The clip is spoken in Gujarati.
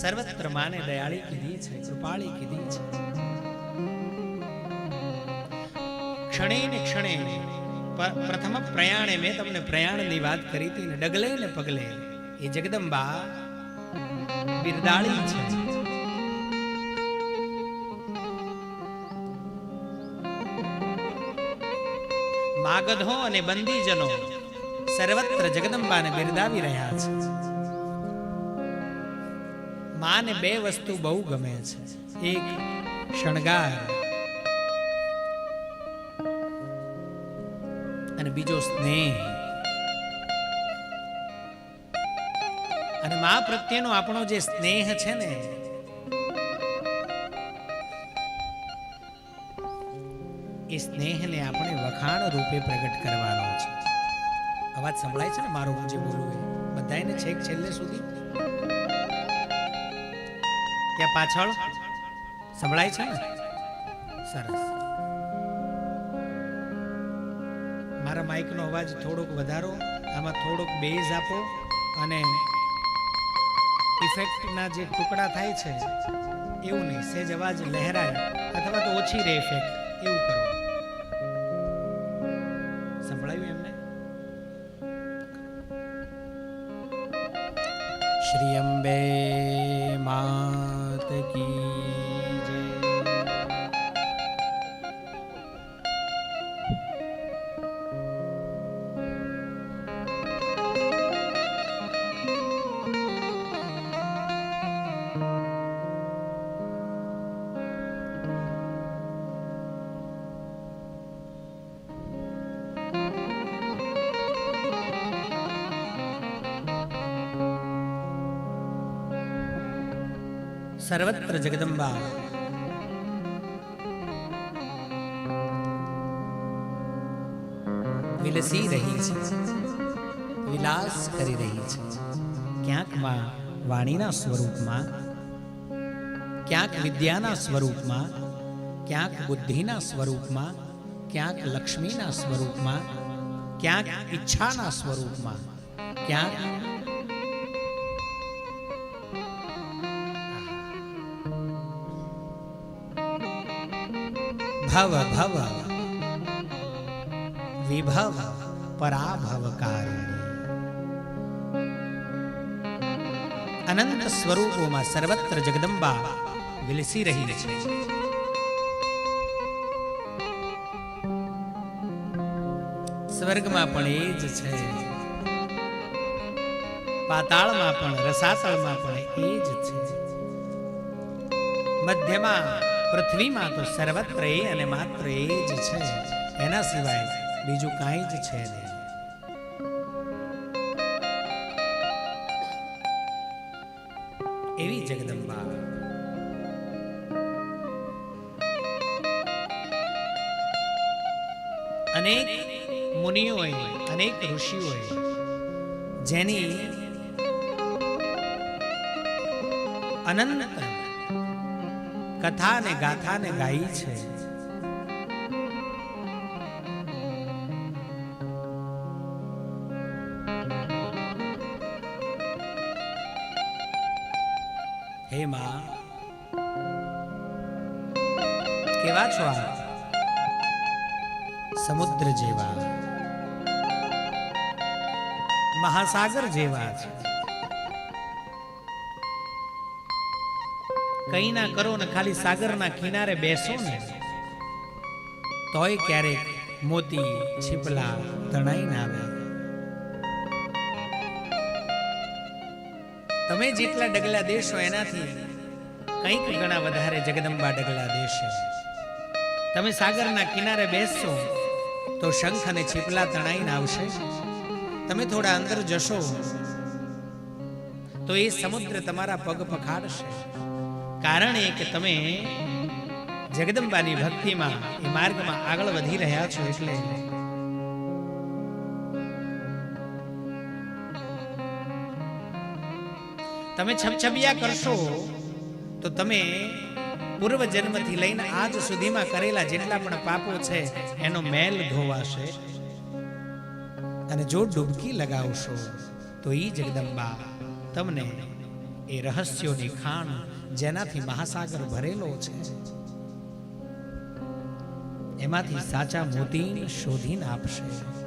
સર્વત્ર માને દયાળી કીધી છે, કૃપાળી કીધી છે. ક્ષણે ને ક્ષણે પ્રથમ પ્રયાણે મેં તમને પ્રયાણની વાત કરી હતી ને ડગલે ને પગલે એ જગદંબા બિરદાળી છે. માગધો અને બંદીજનો સર્વત્ર જગદંબાને બિરદાવી રહ્યા છે. માને બે વસ્તુ બહુ ગમે છે. એક, શણગાર. અને બીજો સ્નેહ. અને મા પ્રત્યેનો આપણો જે સ્નેહ છે ને, એ સ્નેહને આપણે વખાણ રૂપે પ્રગટ કરવાનો છે. અવાજ સંભળાય છે ને મારો હું જે બોલું એ? બધાને છેક છેલ્લે સુધી? ત્યાં પાછળ સંભળાય છે? ને સરસ. મારા માઇકનો અવાજ થોડોક વધારો, આમાં થોડોક બેઝ આપો અને ઇફેક્ટના જે ટુકડા થાય છે, એવું નહીં સેજ અવાજ લહેરાય અથવા તો ઓછી રહે ઇફેક્ટ એવું કરો. સંભળાયું એમને? શ્રી અંબે માત કી સર્વત્ર જગદંબા વિલસી રહી છે વિલાસ કરી રહી છે ક્યાંકમાં વાણીના સ્વરૂપમાં ક્યાંક વિદ્યાના સ્વરૂપમાં ક્યાંક બુદ્ધિના સ્વરૂપમાં ક્યાંક લક્ષ્મીના સ્વરૂપમાં ક્યાંક ઈચ્છાના સ્વરૂપમાં ક્યાંક ભવ ભવ વિભવ પરાભવ અનંત સ્વરૂપોમાં સર્વત્ર જગદંબા વિલસી રહી છે સ્વર્ગમાં પણ એ જ છે પાતાળમાં પણ રસાતળમાં પણ એ જ છે મધ્યમાં પૃથ્વીમાં તો સર્વત્ર એ અને માત્ર એ જ છે એના સિવાય બીજું કાંઈ જ છે નહીં. એવી જગદંબા. અનેક મુનિઓએ, અનેક ઋષિઓએ જેની અનંત કથા ને ગાથા ને ગાઈ છે. હે માં, કેવા છો આ સમુદ્ર જેવા. મહાસાગર જેવા છે. કઈ ના કરો ને ખાલી સાગરના કિનારે બેસો ને. તોય ક્યારેક મોતી છીપલા તણાઈ ના આવે. તમે જેટલા ડગલા દેશો એનાથી કંઈક ઘણા વધારે જગદંબા ડગલા દેશે. તમે સાગરના કિનારે બેસશો તો શંખ અને છીપલા તણાઈને આવશે. તમે થોડા અંદર જશો તો એ સમુદ્ર તમારા પગ પખાડશે. કારણ એ કે તમે જગદંબાની ભક્તિમાં એ માર્ગમાં આગળ વધી રહ્યા છો એટલે તમે છબછબિયા કરશો તો તમે પૂર્વ જન્મથી લઈને આજ સુધીમાં કરેલા જેટલા પણ પાપો છે, એનો મેલ ધોવાશે અને જો ડૂબકી લગાવશો તો ઈ જગદંબા તમને એ રહસ્યોની ખાણ જેનાથી મહાસાગર ભરેલો છે. એમાંથી સાચા મોતી શોધીને આપશે.